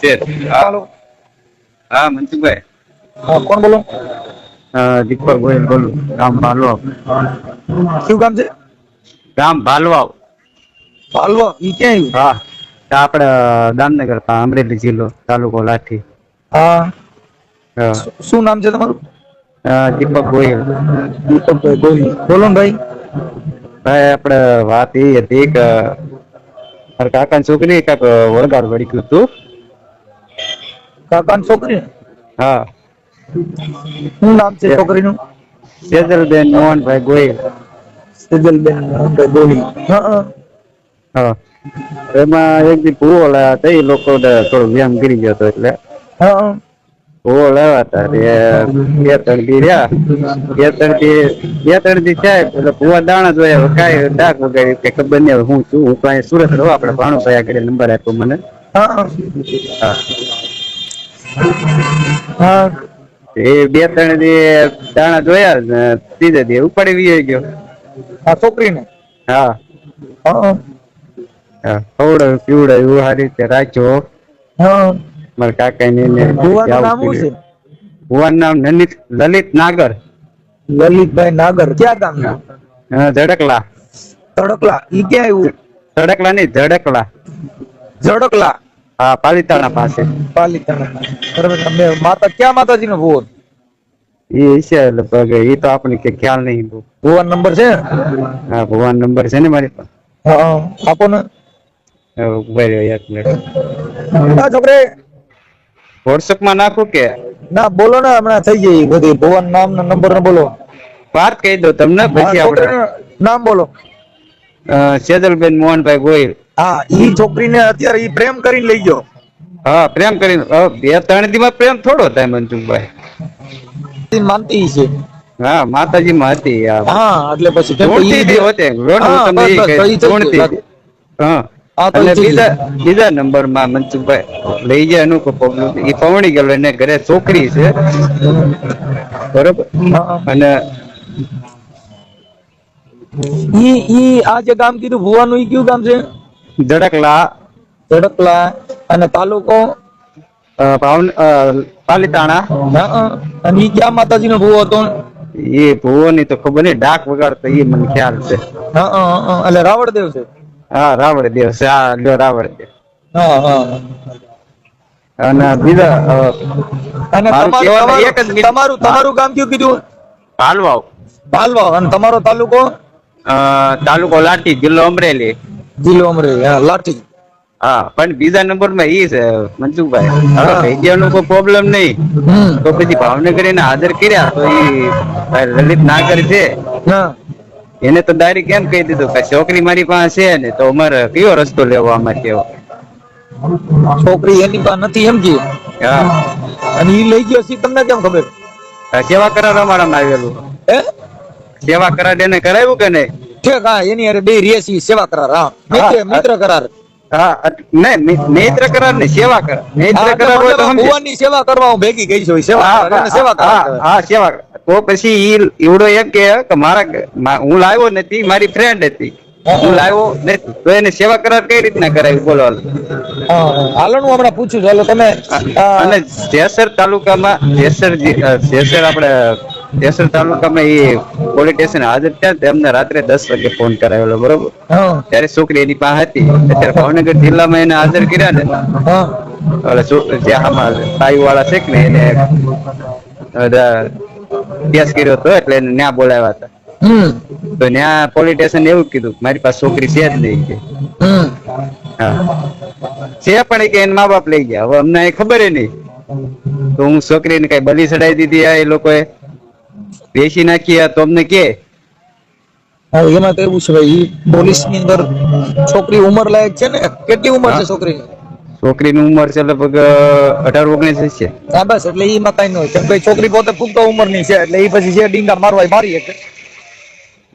છે હાલો હા મનસુખભાઈ. હા કોણ બોલો? દીપક ગોયલ બોલું. ગામ ભાલવાવ. કયું ગામ છે? ગામ ભાલવાવ. પાલવા ઈ ક્યાં હા આપણે દામનગર અમરેલી જિલ્લો તાલુકો લાઠી. હા. શું નામ છે તમારું? દીપક ગોયલ દીપકભાઈ ગોહિલ. બોલો ને ભાઈ. ભાઈ આપણે વાત એ હતી કે મારા કાકાની છોકરી કાંઈક વળગાડ વળી ગયું હતું. કાકાની છોકરી? હા. શું નામ છે છોકરીનું? સેજલબેન મોહનભાઈ ગોયલ સેજલબેન મોહનભાઈ ગોહિલ. હા હા. એમાં એક દી ભૂવો લાવ્યા હતા એ લોકો થોડો વ્યાયામ કરી ગયો હતો એટલે. હા પૂરો લાવ્યા હતા બે ત્રણ દી રહ્યા. બે ત્રણ દી બે ત્રણ દી થાય એટલે પૂવા દાણા જોયા કાંઈ ડાક વગાડી કે ખબર નહીં હું છું હું અહીંયા સુરત રહું આપણે ભાણુભાઈ આગળ નંબર આપ્યો મને. હા. હા. હા. એ બે ત્રણ દી દાણા જોયા ને ત્રીજે દી ઉપાડી વી ગયો. આ છોકરીને? હા. હા. હા ખવડાવ્યું પીવડાવ્યું સારી રીતે રાખ્યો. હા. મારા કાકા ને ભુવાનું નામ શું છે? ભુવાનું નામ લલિત લલિત નાગર. લલિતભાઈ નાગર ક્યાં ગામના હા, ધડકલા. તડકલા ઈ ક્યાં આવ્યું? ધડકલા નહીં ધડકલા. ઝડકલા હા પાલિતાણા પાસે. પાલિતાણા બરાબર તમે માતા ક્યાં માતાજીનો ભુવો એ છે લગભગ એ તો આપણને કે ખ્યાલ નહીં બહુ. નંબર છે? હા ભગવાન નંબર છે ને મારી પાસે. હા આપો ને ઊભા રહ્યો એક મિનિટ. હા છોકરે. વોટ્સઅપમાં નાખું કે? ના બોલો ને હમણાં થઈ જાય બધી. ભુવન નામ ને નંબર ને બોલો. વાત કહી દો તમને પછી આપણે. નામ બોલો. સેજલબેન મોહનભાઈ ગોહિલ. હા ઈ છોકરીને અત્યારે ઈ પ્રેમ કરીને લઈ ગયો. હા પ્રેમ કરીને. બે ત્રણ દી પ્રેમ થોડો થાય મનસુખભાઈ. માનતી છે. હા માતાજી માં હતી હા એટલે પછી હું બીજા બીજા નંબરમાં મનસુખભાઈ લઈ જાય એનું problem પવણી ગયેલો એને ઘરે છોકરી છે. બરોબર? અને ઈ ઈ આ જે ગામ કીધું ભુવાનું ઈ કયું ગામ છે? ધડકલા ધડકલા અને તાલુકો? પાલીતાણા. અને ઈ ક્યાં માતાજીનો ભૂવો હતો? એ ભુવોની તો ખબર નહીં ડાક વગાડતો એ મને ખ્યાલ છે. એટલે રાવણદેવ છે? હા રાવણદેવ છે હા જો રાવણદેવ હા હા. અને બીજા અને તમારું તમારું. તમારું ગામ કયું કીધું? ભાલવાવ. ભાલવા અને તમારો તાલુકો? તાલુકો લાટી જિલ્લો અમરેલી. જિલ્લો અમરેલી હા લાઠી. હા પણ બીજા નંબરમાં ઈ છે મનસુખભાઈ. હવે થઈ કોઈ પ્રોબ્લેમ નહીં. તો પછી ભાવનગર એને હાજર કર્યા તો ઈ ભાઈ લલિત નાગર છે. એને તો ડાયરેક્ટ કેમ કહી દીધું કે છોકરી મારી પાસે છે ને તો અમારે કયો રસ્તો લેવો આમાં કેવો? છોકરી એની પાસે નથી એમ કે. હા. અને ઈ લઈ ગયો છે તમને કેમ ખબર? સેવા કરાર અમારામાં આવેલું. હે? સેવા કરાર એને કરાવ્યું કે નહીં? ઠીક હા એની અરે બે રેસી સેવા કરાર હા. મિત્ર મિત્ર કરાર. હા અટ- નહીં મિ- નેત્ર કરાર ને સેવા કરાર. નેત્ર કરાર હોય તો મતલબ સેવા કરવા હું ભેગી ગઈ છું સેવા હા, કરાર એને સેવા કરાર હા, સેવા તો પછી એવડો એમ કે કે મારા હું લાવ્યો નથી મારી ફ્રેન્ડ હતી. હું લાવ્યો નથી. તો એને સેવા કરાર કઈ રીતના કરાવી બોલો હાલો. હા, હા. હાલો હું હમણાં પૂછું ચાલો તમે અને જેસર તાલુકામાં જેસર જેસર આપણે જેસર તાલુકામાં એ પોલીસ સ્ટેશન હાજર થયા તેમને રાત્રે દસ વાગે ફોન કરાવેલો બરોબર? ત્યારે છોકરી એની પાસે હતી. અત્યારે ભાવનગર જિલ્લામાં એને હાજર કર્યા ને. એટલે જે આમાં સાઈ વાળા છે ને એને કેસ કર્યો હતો એટલે એને ન્યા બોલાવ્યા હતા. તો ન્યા પોલીસ સ્ટેશન એવું કીધું મારી પાસે છોકરી છે જ નહીં કે. હા. છે પણ કે એના મા બાપ લઈ ગયા. હવે અમને ખબર નહીં. તો હું છોકરીને કઈ બલી ચડાવી દીધી આ એ લોકોએ. બેસી નાખી તો અમને કે? એમાં તો એવું છે ભાઈ પોલીસની અંદર છોકરી ઉંમર લાયક છે ને? કેટલી ઉંમર છે. છોકરીની? છોકરીની ઉંમર છે લગભગ અઢાર ઓગણીસ છે. હા બસ એટલે એમાં કઈ ન હોય. કેમ કે છોકરી પોતે પુખ્ત ઉંમરની છે એટલે એ પછી જે ડીંગા મારવા મારી શકે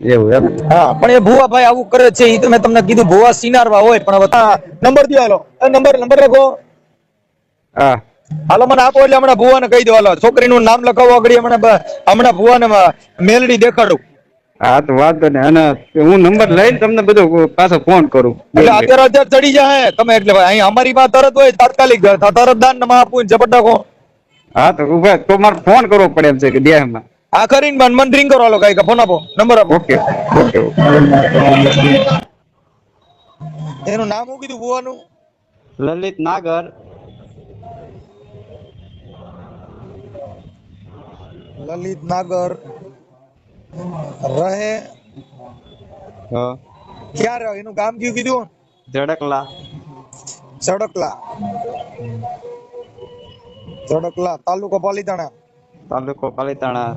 એવું એમ? હા પણ એ ભુવા ભાઈ આવું કરે છે એ તો મેં તમને કીધું ભુવા સિનારવા હોય પણ નંબર દો નંબર નંબર લખો હા. હાલો મને આપો એટલે હમણાં ભુવાને કહી દો હાલો. છોકરીનું નામ લખાવો આગળ હમણાં હમણાં ભુવાને મેલડી દેખાડું. હા તો વાંધો ને અને હું નંબર લઈને તમને બધો પાછો ફોન કરું. એટલે અત્યારે અત્યારે ચડી જાય તમે એટલે અહીં અમારી પાસે તરત હોય તાત્કાલિક તરત દાનમાં આપું ઝપટા કો હા તો ઊભા તો મારે ફોન કરવો પડે એમ છે કે દેહમાં આ કરીને મન મન રિંગ કરો હાલો કાંઈ ફોન આપો. નંબર આપો. Okay okay okay. એનું નામ શું કીધું ભુવાનું? લલિત નાગર. લલિત નાગર રહે. હા. ક્યાં રહે એનું ગામ કયું કીધું? ઝડકલા ઝડકલા ઝડકલા તાલુકો પાલીતાણા. તાલુકો પાલીતાણા.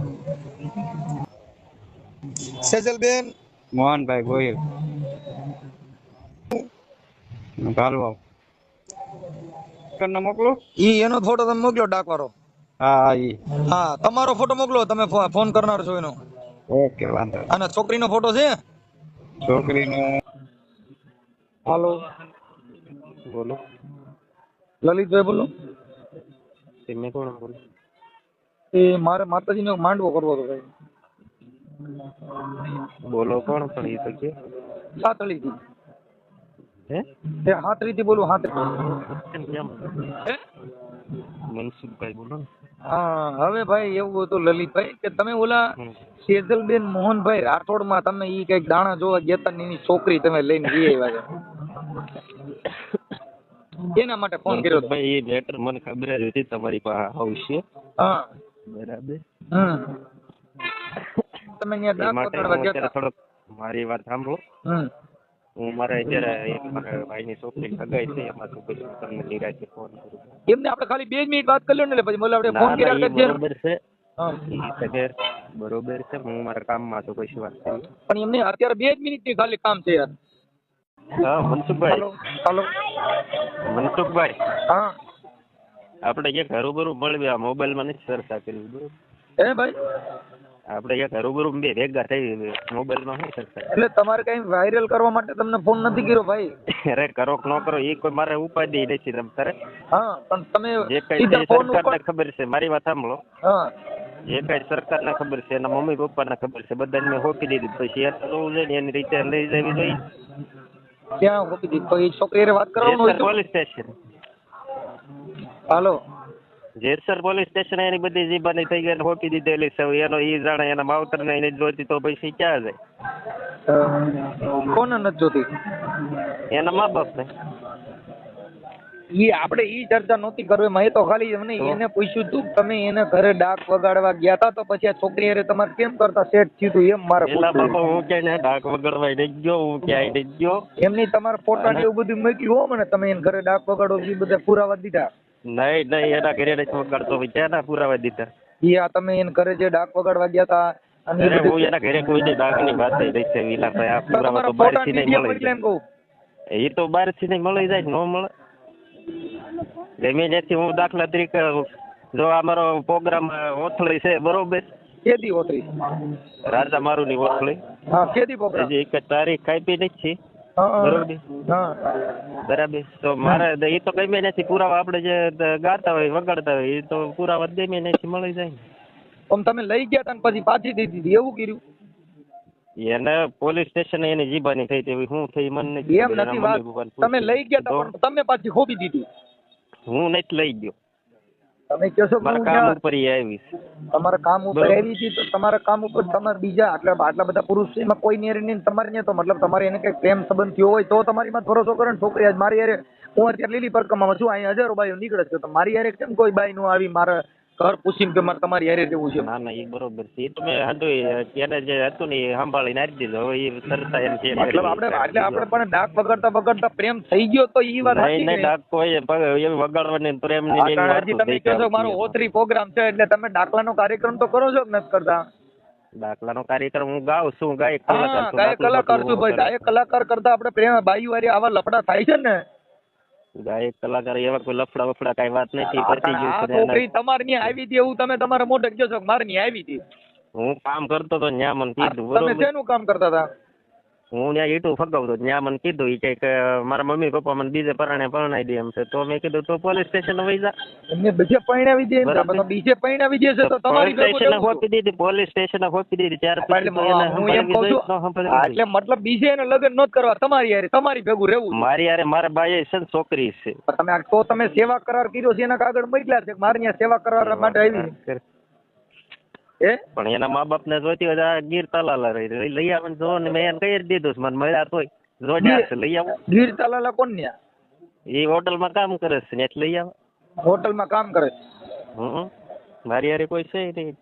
સેજલબેન. મોહનભાઈ ગોહિલ. કાલવા મોકલો ઈ એનો ફોટો તમે મોકલો ડાકવારો હા હા ઈ. હા તમારો ફોટો મોકલો તમે ફોન કરનાર છો એનો. ઓકે વાંધો. અને છોકરીનો ફોટો છે? છોકરીનો. હાલો. બોલો. લલિતભાઈ બોલો. તમે કોણ બોલો? એ મારે માતાજીનો માંડવો કરવો હતો ભાઈ. બોલો કોણ પણ એ તો કે. સાતળી થી હે? એ હાથરી થી બોલું હાથરી હે? મનસુખભાઈ બોલો ને. હા હવે ભાઈ એવું હતું લલિતભાઈ કે તમે ઓલા સેજલબેન મોહનભાઈ રાઠોડમાં તમે ઈ કંઈક દાણા જોવા ગયા એની છોકરી તમે લઈને જઈ આવ્યા છે. એના માટે ફોન કર્યો ભાઈ એ લેટર મને ખબર જ હતી તમારી પાસે આવશે હા. બરાબર. હમ. તમે ત્યાં થોડોક મારી વાત સાંભળો. હમ. હું મારે અત્યારે એક મારા ભાઈની છોકરી સગાઈ છે એમાં તો પછી તમને નિરાતે ફોન કરું એમને આપણે ખાલી બે મિનિટ વાત કરી લો ને એટલે પછી બોલે આપણે ફોન કર્યા બરોબર છે. હા. સગેર બરોબર છે હું મારા કામમાં તો પછી વાત કરી પણ એમને અત્યારે બે જ મિનિટથી ખાલી કામ છે યાર. હા મનસુખભાઈ. હાલો મનસુખભાઈ. હા. આપણે ક્યાંક હરુબરું મળવી આ મોબાઈલમાં નથી ચર્ચા કરવી બરોબર. હે ભાઈ? આપણે ક્યાંક રૂબરૂ બે ભેગા થઈ મોબાઈલમાં શું ચર્ચા એટલે તમારે કઈ વાયરલ કરવા માટે તમને ફોન નથી કર્યો ભાઈ? અરે કરો કે ન કરો એ કોઈ મારે ઉપાધિ નથી તમ તારે. હા પણ તમે જે કઈ સરકારને ખબર છે મારી વાત સાંભળો. હા. જે કઈ સરકારને ખબર છે એના મમ્મી પપ્પાને ખબર છે બધાને મેં હોપી દીધી. પછી એ તો જોવું જોઈએ એની રીતે લઈ જવી જોઈએ. ક્યાં હોપી દીધી? તો એ છોકરીએ વાત કરવાનું હોય પોલીસ સ્ટેશન હાલો. જેસર પોલીસ સ્ટેશન એની બધી જીબાની થઈ ગઈ ને હોપી દીધેલી છે. એનો ઈ જાણે એના માવતરને એને જોતી તો પછી ક્યાં જાય? કોને નથી જોતી? એના મા બાપને. ઈ આપણે ઈ ચર્ચા નહોતી કરવી મેં તો ખાલી મને એને પૂછ્યું તું તમે એને ઘરે ડાક વગાડવા ગયા તા તો પછી આ છોકરી અરે તમારે કેમ કરતા સેટ થયું તું? એમ મારે એલા બાપા હું ક્યાંય ડાક વગાડવા નહીં ગયો હું ક્યાંય નહીં ગયો. એમની તમારા ફોટા ને એવું બધું મૂક્યું હો મને તમે એને ઘરે ડાક વગાડો એ બધા પુરાવા દીધા. નહીં નહીં એના ઘરે નથી વગાડતો ભાઈ ક્યાં પુરાવા દીધા. ઈ આ તમે એને ઘરે જે ડાક વગાડવા ગયા તા અને અરે હું એના ઘરે કોઈ દી ડાકની વાત નહીં છે વિલાભાઈ આ તો પુરાવા તો બહારથી નહીં મળે એ તો બહારથી નહીં મળી જાય ન મળે. ગમે ત્યાંથી હું દાખલા તરીકે જો અમારો પ્રોગ્રામ ઓથળી છે બરોબર? કેદી ઓથળી? રાજા મારુની ઓથળી. હા કેદી પ્રોગ્રામ એક તારીખ કાપી નથી. બરોબર. તો મારે એ તો ગમે નથી પુરાવા આપણે જે ગાતા હોય વગાડતા હોય એ તો પુરાવા ગમે નથી મળી જાય આમ તમે લઈ ગયા તા ને પછી પાછી દઈ દીધી એવું કર્યું? એને પોલીસ સ્ટેશન એની જીબાની થઈ તેવી હું થઈ મને એમ નથી વાત. તમે લઈ ગયા તા પણ તમે પાછી ખોબી દીધી. હું નથી લઈ ગયો. તમે કહો છો મારા કામ ઉપર આવીશ તમારા કામ ઉપર. આવી હતી તો તમારા કામ ઉપર તમારે બીજા આટલા આટલા બધા પુરુષ છે એમાં કોઈ ને નહીં તમારે નહીં તો મતલબ તમારે એને કઈ પ્રેમ સંબંધ થયો હોય તો તમારી માં ભરોસો કરો ને છોકરી આજ મારી યારે હું અત્યારે લીલી પરકમામાં છું અહીંયા હજારો બાઈઓ નીકળે છે તો મારી યારે કેમ કોઈ બાઈ નું આવી મારા ઘર પૂછીને કે મારે તમારી હારે રહેવું છે ના ના એ બરોબર છે એ તો હતું ત્યારે જે હતું ને એ સંભાળીને આપી દીધું હવે એ સરતા એમ છે મતલબ આપણે એટલે આપણે પણ ડાક વગાડતા વગાડતા પ્રેમ થઈ ગયો તો એ વાત નહીં નહીં ડાક કોઈ એમ વગાડવાની પ્રેમની તમે કહો છો મારો એમાં. પ્રોગ્રામ છે એટલે તમે ડાકલાનો કાર્યક્રમ તો કરો છો કે નથી કરતા દાખલાનો કાર્યક્રમ હું ગાઉં છું ગાયક કલાકાર છું. ગાયક કલાકાર છું ભાઈ. ગાયક કલાકાર કરતા આપણે પ્રેમ બાઈ વારી આવા લફડા થાય છે ને ગાયક કલાકાર એવા કોઈ લફડા વફડા કઈ વાત નથી પતી ગયું છે ને છોકરી તમારી ત્યાં આવી હતી એવું તમે તમારા મોઢે કહો છો મારી ત્યાં આવી હતી. હું કામ કરતો તો ન્યા મને કીધું તમે શેનું કામ કરતા હતા? હું ત્યાં ઈટું ફગાવતો ત્યાં મને કીધું એ કે મારા મમ્મી પપ્પા મને બીજે પરાણે પરણાવી દે એમ છે. તો મેં કીધું તો પોલીસ સ્ટેશન વહી જા. એમને બીજે પરણાવી દે એમ બીજે પરણાવી દે છે તો તમારી સ્ટેશને હોપી દીધી પોલીસ સ્ટેશન હોપી દીધી. ત્યાર એટલે પછી હું એમ કહું છું. એટલે મતલબ બીજે એને લગ્ન નોત કરવા તમારી યારે તમારી ભેગું રહેવું મારી યારે મારા ભાઈ છે ને છોકરી છે. તમે તો તમે સેવા કરાર કર્યો છે એના કાગળ મોકલ્યા છે. મારે ત્યાં સેવા કરાર માટે આવી હે? પણ એના મા બાપ ને જોતી હોય આ ગીર તલાલા રહી. લઈ આવે જો ને મેં એને કહી દીધું મને મળ્યા તોય. જોડ્યા લઈ આવો. ગીર તલાલા કોણ ન્યા? એ હોટલમાં કામ કરે છે ને એટલે લઈ આવો. હોટલમાં કામ કરે છે. હમ. મારી યારે કોઈ છે નહીં.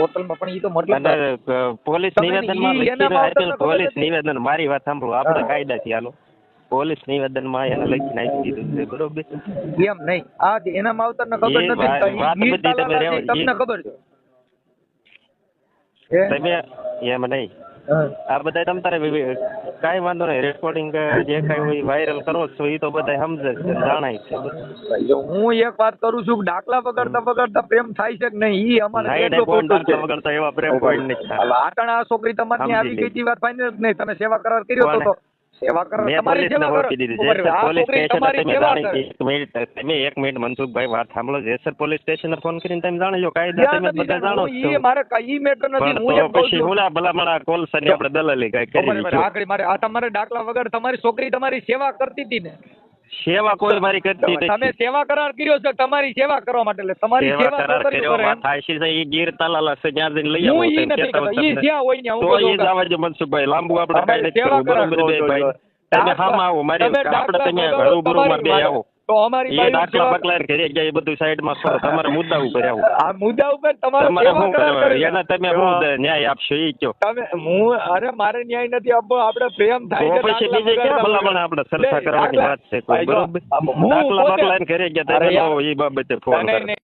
હોટલમાં પણ ઈ તો મતલબ પોલીસ નિવેદનમાં લખી પોલીસ નિવેદન. મારી વાત સાંભળો આપણે કાયદા થી હાલો. પોલીસ નિવેદનમાં એને લખી નાખી દીધું છે બરોબર? એમ નહીં. આ એના આવતાને ખબર નથી તમને ખબર છે? તમે એમ નહીં. આ બધા તમ તારે કાંઈ વાંધો નહીં. રેકોર્ડિંગ જે કાંઈ હોય વાયરલ કરો છો એ તો બધા સમજે છે જાણાય છે. હું એક વાત કરું છું ડાકલા વગરતા વગરતા પ્રેમ થાય છે કે નહીં? એ અમારે નહીં એટલો નહીં કોઈ પૂરતું જ દાખલા છે. વગર તો એવા પ્રેમ કોઈ નહીં આટણ આ છોકરી તમારી આવી ગઈ વાત ફાઇનલ નહીં તમે સેવા કરાર કર્યો તો કોને? તો. સેવા કરાર તમારી સેવા ઓળખી દીધી કરાર જેસર આ પોલીસ સ્ટેશન તમે જાણી એક મિનિટ તમે એક મિનિટ મનસુખભાઈ વાત સાંભળો. જેસર પોલીસ સ્ટેશન ફોન કરીને તમે જાણી લો કાયદા તમે બધા જાણો મારે કઈ મેટર નથી હું એમ કહું ભલામણ આ કોલસાની આપણે દલાલી કાંઈ કરી બરાબર. મારે આ તમારે દાખલા વગર તમારી છોકરી તમારી સેવા કરતી હતી ને સેવા કોઈ મારી કરતી તમે સેવા કરાર કર્યો છે તમારી સેવા કરવા માટે એટલે તમારી સેવા કરાર કર્યો કરે એમ. છે એ ગીર તલાલા છે જ્યાં જઈને લઈ આવો હું નથી. હોય ઈ જ્યાં હોય ને હું તો એ જ આવવા મનસુખભાઈ લાંબુ આપણે કાઈ નથી સેવા કરાર. તમે હામાં આવો મારી આપણે તમે વગર રૂબરૂમાં બે આવો તો અમારી એ દાખલા બકલા ઘરે ગયા એ બધું સાઈડમાં છોડો તમારા મુદ્દા ઉપર આવો. આ મુદ્દા ઉપર તમારે શું કરવા કરી તમે શું ન્યાય આપશો? એ કયો. તમે હું અરે મારે ન્યાય નથી આપવો. આપણે પ્રેમ થાય પછી બીજે ક્યાં ભલામણ આપણે સરખા કરવાની વાત છે કોઈ બરોબર? દાખલા બકલા ઘરે ગયા તમે એ બાબતે ફોન કરો.